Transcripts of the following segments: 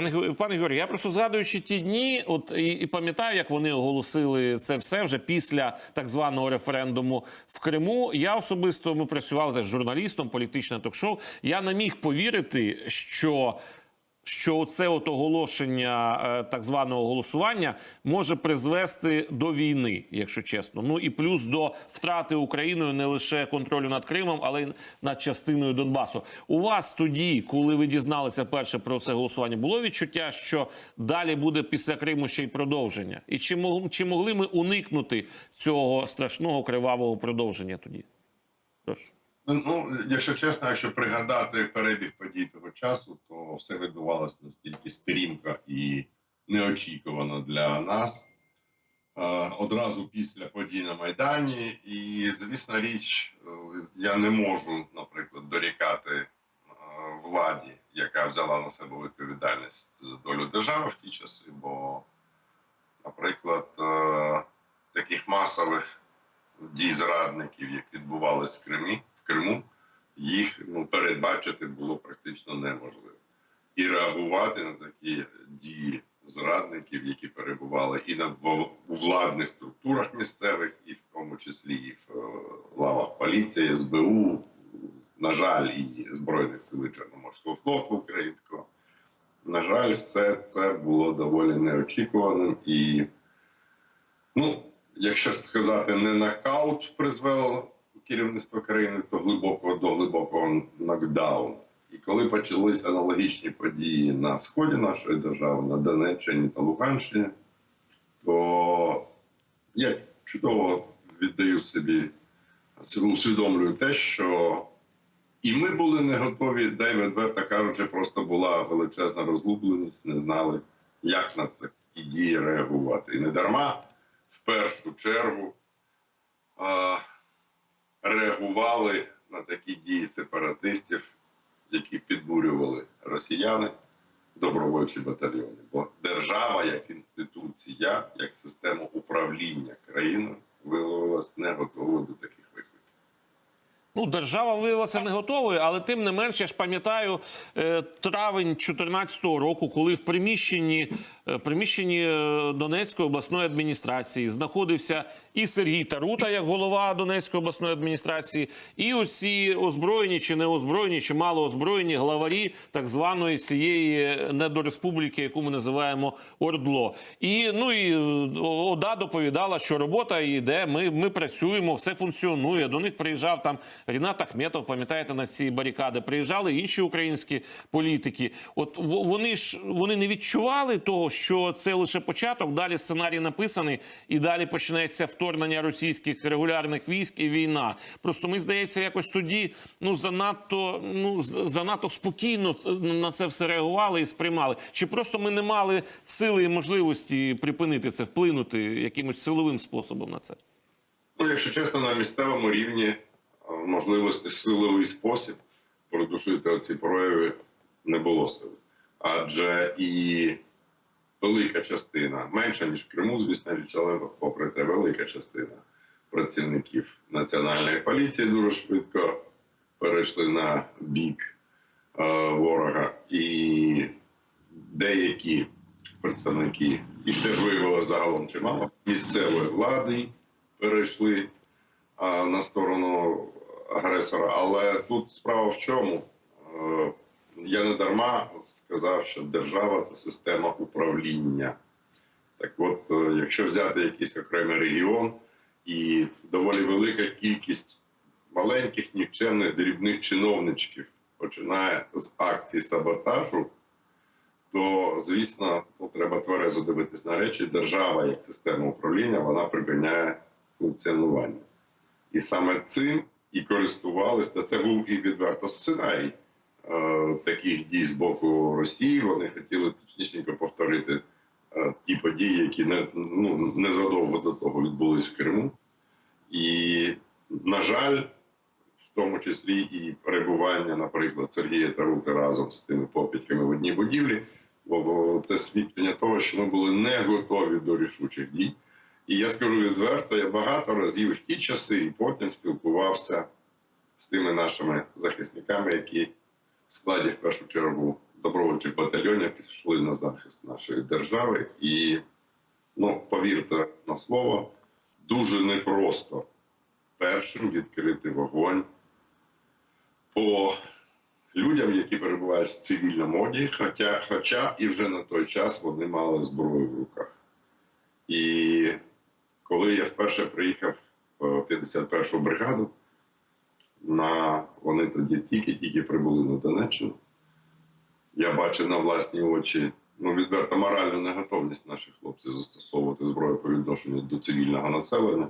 Пане пане Георгій, я просто згадуючи ті дні, от і, і пам'ятаю, як вони оголосили це все вже після так званого референдуму в Криму. Я особисто ми працювали теж журналістом, політичне ток-шоу. Я не міг повірити, що. Що це от оголошення е, так званого голосування може призвести до війни, якщо чесно. Ну і плюс до втрати Україною не лише контролю над Кримом, але й над частиною Донбасу. У вас тоді, коли ви дізналися перше про це голосування, було відчуття, що далі буде після Криму ще й продовження? І чи мог, чи могли ми уникнути цього страшного кривавого продовження тоді? Прошу. Ну, ну, якщо чесно, якщо пригадати перебіг подій того часу, то все відбувалося настільки стрімко і неочікувано для нас. Е, Одразу після подій на Майдані. І, звісно, річ, е, я не можу, наприклад, дорікати е, владі, яка взяла на себе відповідальність за долю держави в ті часи, бо, наприклад, таких масових дій зрадників, як відбувалось в Кримі, в Криму, їх ну, передбачити було практично неможливо. І реагувати на такі дії зрадників, які перебували і на у владних структурах місцевих, і в тому числі і в е, лавах поліції, СБУ, на жаль, і Збройних сил Чорноморського флоту українського. На жаль, все це було доволі неочікуваним і Ну, якщо сказати, не нокаут призвело керівництво країни, то глибокого до глибокого нокдауну. І коли почалися аналогічні події на сході нашої держави, на Донеччині та Луганщині, то я чудово віддаю собі, усвідомлюю те, що і ми були не готові, дай відверто кажучи, просто була величезна розгубленість, не знали, як на це і дії реагувати. І не дарма в першу чергу реагували на такі дії сепаратистів, які підбурювали росіяни, добровольчі батальйони. Бо держава як інституція, як система управління країною виявилась не готовою до таких. Ну, держава виявилася не готовою, але тим не менш, я ж пам'ятаю е, травень 2014 року, коли в приміщенні, приміщенні е, Донецької обласної адміністрації знаходився і Сергій Тарута, як голова Донецької обласної адміністрації, і усі озброєні чи не озброєні, чи мало озброєні главарі так званої цієї недореспубліки, яку ми називаємо Ордло. І ну і е, ОДА доповідала, що робота йде. Ми, ми працюємо, все функціонує. До них приїжджав там Рінат Ахметов, пам'ятаєте, на ці барикади. Приїжджали інші українські політики. От вони ж вони не відчували того, що це лише початок. Далі сценарій написаний, і далі почнеться вторгнення російських регулярних військ і війна. Просто ми здається, якось тоді ну занадто ну занадто спокійно на це все реагували і сприймали. Чи просто ми не мали сили і можливості припинити це, вплинути якимось силовим способом на це? Ну, якщо чесно, на місцевому рівні е, можливості силовий спосіб придушити оці прояви не було сили. Адже і велика частина, менша ніж в Криму, звісно, річ, але попри те, велика частина працівників національної поліції дуже швидко перейшли на бік е, ворога. І деякі представники, їх теж виявилося загалом чимало, місцевої влади перейшли а, на сторону агресора. Але тут справа в чому? Е, Я не дарма сказав, що держава це система управління. Так от, е, якщо взяти якийсь окремий регіон і доволі велика кількість маленьких нікчемних дрібних чиновничків починає з акцій саботажу, то звісно ну, треба тверезо дивитись на речі. Держава як система управління вона припиняє функціонування. І саме цим і користувались, та це був і відверто сценарій таких дій з боку Росії. Вони хотіли точнісінько повторити е, ті події, які не, ну, незадовго до того відбулись в Криму. І, на жаль, в тому числі і перебування, наприклад, Сергія Тарути разом з тими попітками в одній будівлі, бо це свідчення того, що ми були не готові до рішучих дій. І я скажу відверто, я багато разів в ті часи і потім спілкувався з тими нашими захисниками, які складі в першу чергу добровольчих батальйонів пішли на захист нашої держави. І, ну, повірте на слово, дуже непросто першим відкрити вогонь по людям, які перебувають в цивільному одязі, хоча, хоча і вже на той час вони мали зброю в руках. І коли я вперше приїхав в 51-ту бригаду, на вони тоді на Донеччину. Я бачив на власні очі ну, відверто моральну неготовність наших хлопців застосовувати зброю по відношенню до цивільного населення.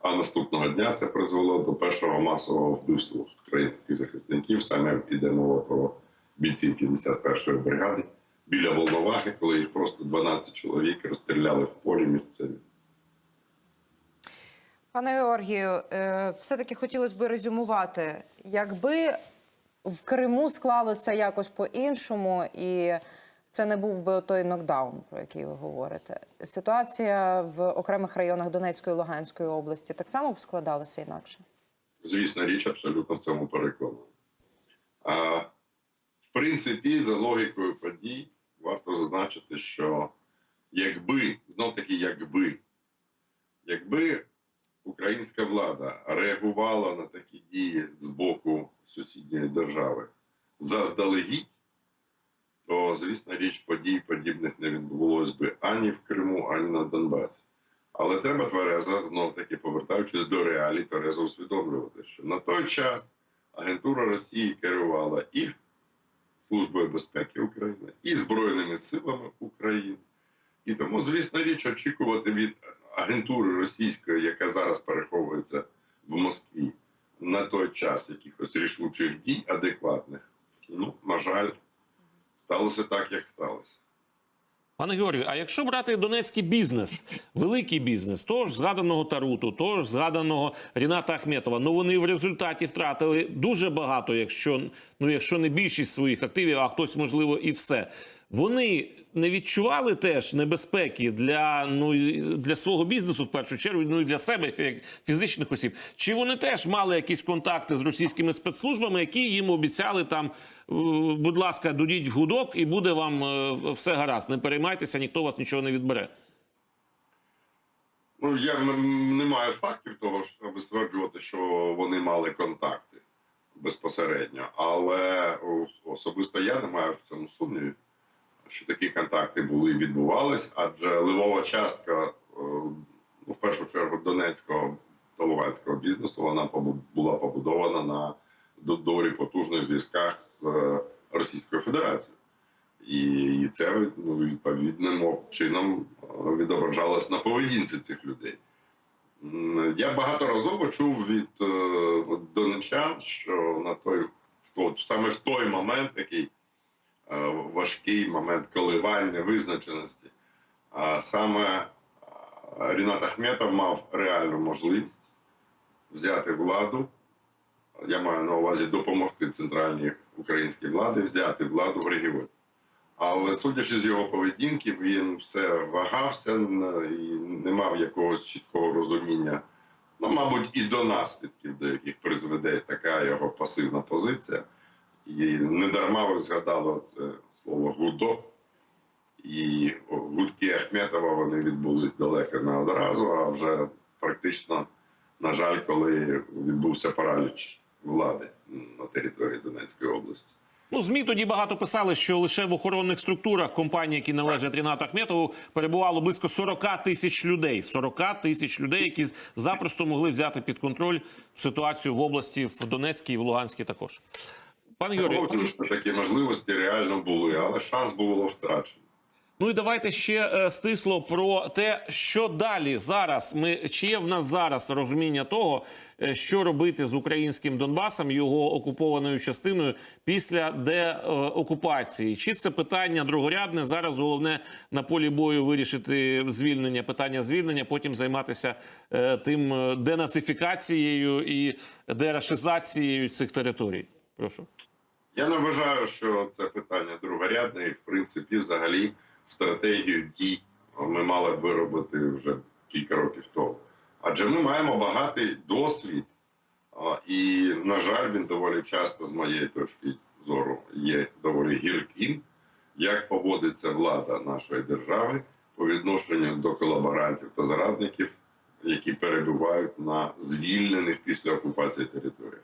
А наступного дня це призвело до першого масового вбивства українських захисників. Саме йде мова про бійців 51-ї бригади біля Волновахи, коли їх просто 12 чоловік розстріляли в полі місцеві. Пане Георгію, е, все-таки хотілося б резюмувати, якби в Криму склалося якось по-іншому, і це не був би той нокдаун, про який ви говорите. Ситуація в окремих районах Донецької і Луганської області так само б складалася інакше. Звісно, річ абсолютно в цьому переконаний. А, в принципі, за логікою подій, варто зазначити, що якби, знов таки, якби, якби українська влада реагувала на такі дії з боку сусідньої держави заздалегідь, то, звісно, річ подій подібних не відбулось би ані в Криму, ані на Донбасі. Але треба тверезо, знов таки повертаючись до реалій, тверезо усвідомлювати, що на той час агентура Росії керувала і Службою безпеки України, і Збройними силами України. І тому, звісно, річ очікувати від агентури російської, яка зараз переховується в Москві, на той час якихось рішучих дій адекватних. Ну, на жаль, сталося так, як сталося. Пане Георгію, а якщо брати донецький бізнес, великий бізнес, того ж згаданого Таруту, того ж згаданого Ріната Ахметова, ну вони в результаті втратили дуже багато, якщо ну якщо не більшість своїх активів, а хтось можливо і все. Вони не відчували теж небезпеки для ну для свого бізнесу в першу чергу, ну і для себе фізичних осіб. Чи вони теж мали якісь контакти з російськими спецслужбами, які їм обіцяли там, будь ласка, дудіть в гудок, і буде вам е, все гаразд. Не переймайтеся, ніхто вас нічого не відбере. Ну, я не маю фактів того, щоб стверджувати, що вони мали контакти безпосередньо. Але особисто я не маю в цьому сумнівів, що такі контакти були і відбувались, адже ливова частка, е, ну, в першу чергу, донецького та луганського бізнесу, вона була побудована на доволі потужних зв'язках з Російською Федерацією. І це ну, відповідним чином е, відображалось на поведінці цих людей. Я багаторазово чув від е, донечан, що на той саме в той момент, такий е, важкий момент коливань, невизначеності, а саме е, Рінат Ахметов мав реальну можливість взяти владу. Я маю на увазі допомогти центральній українській владі взяти владу в регіоні. Але судячи з його поведінки, він все вагався і не мав якогось чіткого розуміння. Ну, мабуть, і до наслідків, до яких призведе така його пасивна позиція. І не дарма ви згадали це слово гудок. І гудки Ахметова вони відбулись далеко не одразу, а вже практично, на жаль, коли відбувся параліч влади на території Донецької області. Ну, ЗМІ тоді багато писали, що лише в охоронних структурах компанії, які належать Рінату Ахметову, перебувало близько 40 тисяч людей. 40 тисяч людей, які запросто могли взяти під контроль ситуацію в області в Донецькій і в Луганській також. Пане Погоджуюсь, такі можливості реально були, але шанс було втрачено. Ну і давайте ще е, стисло про те, що далі зараз. Ми чи є в нас зараз розуміння того, е, що робити з українським Донбасом, його окупованою частиною після деокупації? Чи це питання другорядне? Зараз головне на полі бою вирішити звільнення, питання звільнення, потім займатися е, тим денацифікацією і дерашизацією цих територій. Прошу. Я не вважаю, що це питання другорядне, і в принципі, взагалі, стратегію дій ми мали б виробити вже кілька років тому. Адже ми маємо багатий досвід, і, на жаль, він доволі часто, з моєї точки зору, є доволі гірким. як поводиться влада нашої держави по відношенню до колаборантів та зрадників, які перебувають на звільнених після окупації територіях.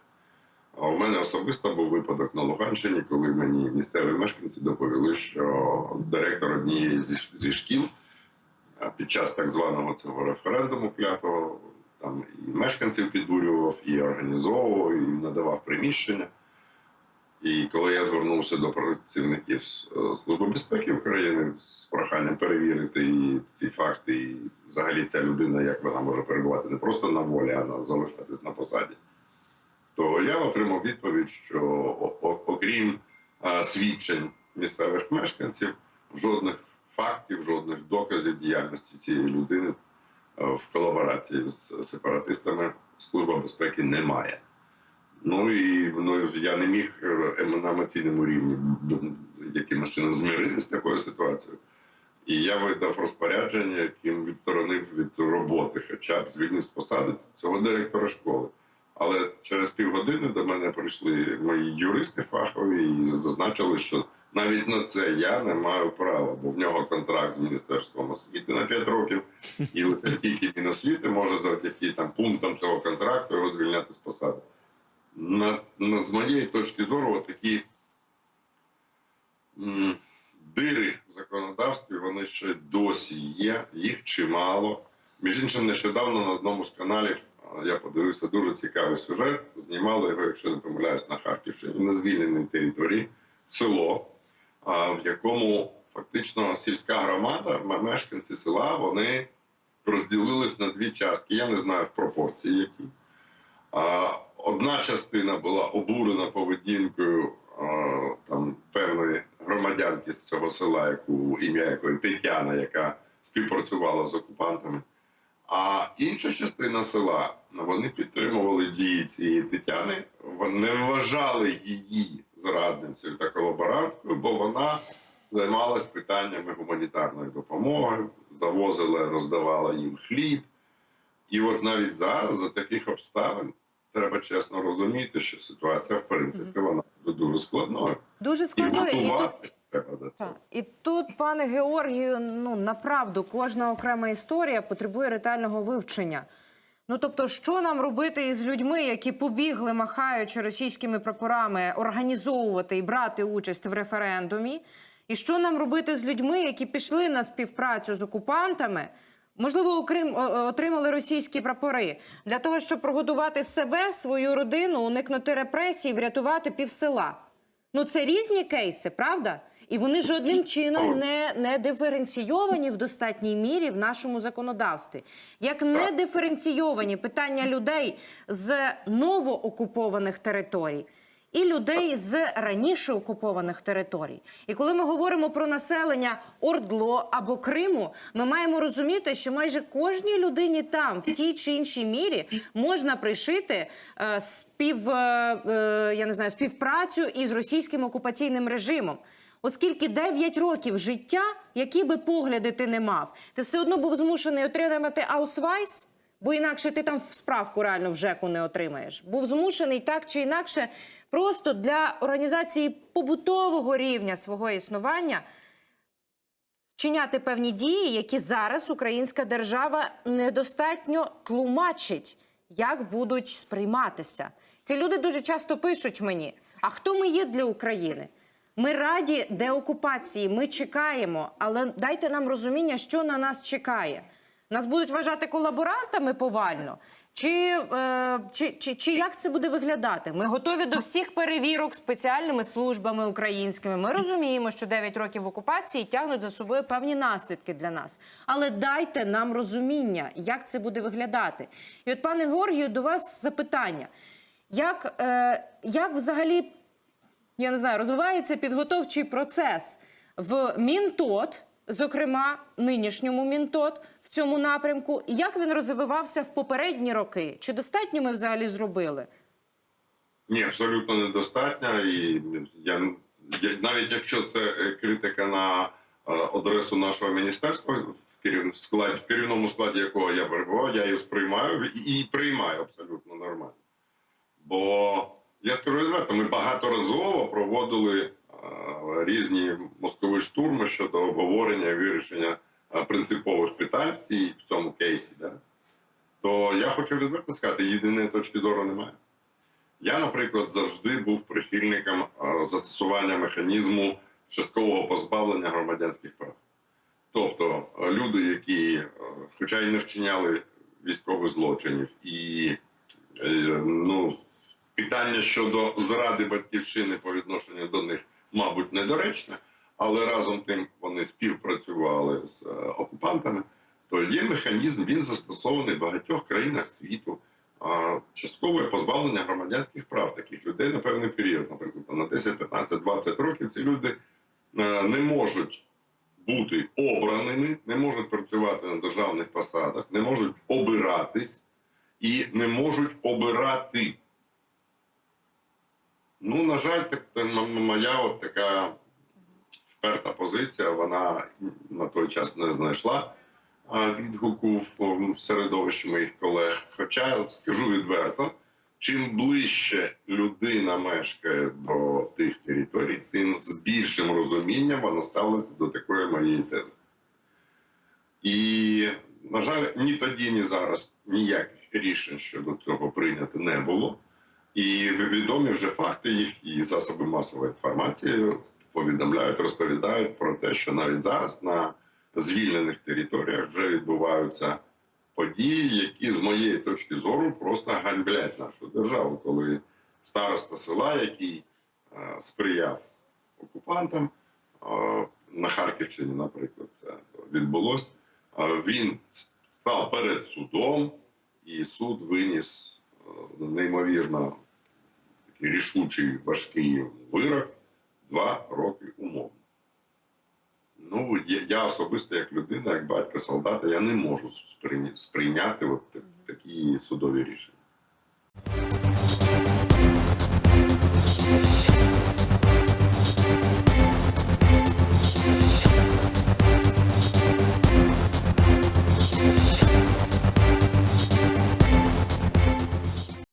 А у мене особисто був випадок на Луганщині, коли мені місцеві мешканці доповіли, що директор однієї зі, шкіл під час так званого цього референдуму клятого там і мешканців підбурював, і організовував, і надавав приміщення. І коли я звернувся до працівників е, Служби безпеки України з проханням перевірити і ці факти, і взагалі ця людина, як вона може перебувати не просто на волі, а залишатись на посаді, то я отримав відповідь, що окрім свідчень місцевих мешканців, жодних фактів, жодних доказів діяльності цієї людини в колаборації з сепаратистами Служба безпеки не має. Ну і ну, я не міг е, на емоційному рівні якимось чином змиритися з такою ситуацією. І я видав розпорядження, яким відсторонив від роботи, хоча б звільнив з посади цього директора школи. Але через півгодини до мене прийшли мої юристи фахові і зазначили, що навіть на це я не маю права, бо в нього контракт з міністерством освіти на 5 років, і лише тільки Міносвіти може завдяки там пунктам цього контракту його звільняти з посади. На, на з моєї точки зору, такі дири в законодавстві вони ще досі є, їх чимало. Між іншим, нещодавно на одному з каналів я подивився дуже цікавий сюжет. Знімали його, якщо не помиляюсь, на Харківщині, на звільненій території, село, в якому фактично сільська громада, мешканці села, вони розділились на дві частки. Я не знаю в пропорції які. Одна частина була обурена поведінкою там певної громадянки з цього села, яку ім'я якої Тетяна, яка співпрацювала з окупантами. А інша частина села ну, вони підтримували дії цієї Тетяни, вони не вважали її зрадницею та колаборанткою, бо вона займалась питаннями гуманітарної допомоги, завозила, роздавала їм хліб. І от навіть зараз за таких обставин треба чесно розуміти, що ситуація, в принципі, вона буде дуже складною. Дуже складно. І тут. Так. І тут, пане Георгію, ну направду кожна окрема історія потребує ретельного вивчення. Ну тобто, що нам робити із людьми, які побігли, махаючи російськими прапорами, організовувати і брати участь в референдумі? І що нам робити з людьми, які пішли на співпрацю з окупантами? Можливо, окрім отримали російські прапори для того, щоб прогодувати себе, свою родину, уникнути репресій, врятувати півсела. Ну, це різні кейси, правда? І вони жодним чином не, не диференційовані в достатній мірі в нашому законодавстві. Як не диференційовані питання людей з новоокупованих територій. І людей з раніше окупованих територій. І коли ми говоримо про населення Ордло або Криму, ми маємо розуміти, що майже кожній людині там, в тій чи іншій мірі, можна пришити е, спів, е, е, я не знаю, співпрацю із російським окупаційним режимом. Оскільки 9 років життя, які би погляди ти не мав, ти все одно був змушений отримати аусвайс, бо інакше ти там справку реально в ЖЕКу не отримаєш. Був змушений так чи інакше, просто для організації побутового рівня свого існування вчиняти певні дії, які зараз українська держава недостатньо тлумачить, як будуть сприйматися. Ці люди дуже часто пишуть мені: а хто ми є для України? Ми раді деокупації, ми чекаємо, але дайте нам розуміння, що на нас чекає. Нас будуть вважати колаборантами повально. Чи, е, чи, чи, чи як це буде виглядати? Ми готові до всіх перевірок спеціальними службами українськими. Ми розуміємо, що 9 років окупації тягнуть за собою певні наслідки для нас. Але дайте нам розуміння, як це буде виглядати. І от, пане Георгію, до вас запитання: як, е, як взагалі я не знаю, розвивається підготовчий процес в Мінтот, зокрема нинішньому Мінтот в цьому напрямку, як він розвивався в попередні роки? Чи достатньо ми взагалі зробили? Ні, абсолютно недостатньо. І я, я навіть якщо це е, критика на е, адресу нашого міністерства, в складі, в керівному складі якого я перебував, я її сприймаю і, приймаю абсолютно нормально. Бо я скажу відверто, ми багаторазово проводили е, різні мозкові штурми щодо обговорення і вирішення принципових питань цій- в цьому кейсі, да? то я хочу відверто сказати, єдиної точки зору немає. Я, наприклад, завжди був прихильником е, застосування механізму часткового позбавлення громадянських прав. Тобто е, люди, які, е, хоча й не вчиняли військових злочинів, і е, ну, питання щодо зради батьківщини по відношенню до них, мабуть, недоречне, але разом тим вони співпрацювали з е, окупантами. То є механізм, він застосований в багатьох країнах світу. Часткове позбавлення громадянських прав таких людей на певний період, наприклад, на 10, 15, 20 років. Ці люди е, не можуть бути обраними, не можуть працювати на державних посадах, не можуть обиратись і не можуть обирати. Ну, на жаль, моя от така вперта позиція, вона на той час не знайшла відгуку в середовищі моїх колег. Хоча скажу відверто, чим ближче людина мешкає до тих територій, тим з більшим розумінням вона ставиться до такої моєї тези. І, на жаль, ні тоді, ні зараз ніяких рішень щодо цього прийнято не було. І відомі вже факти їх і засоби масової інформації повідомляють, розповідають про те, що навіть зараз на звільнених територіях вже відбуваються події, які з моєї точки зору просто ганьблять нашу державу, коли староста села, який е, сприяв окупантам е, на Харківщині, наприклад, це відбулося. е, Він став перед судом, і суд виніс неймовірно такий рішучий важкий вирок два роки умовно. Ну, я, я особисто, як людина, як батько солдата, я не можу сприйня- сприйняти от такі судові рішення.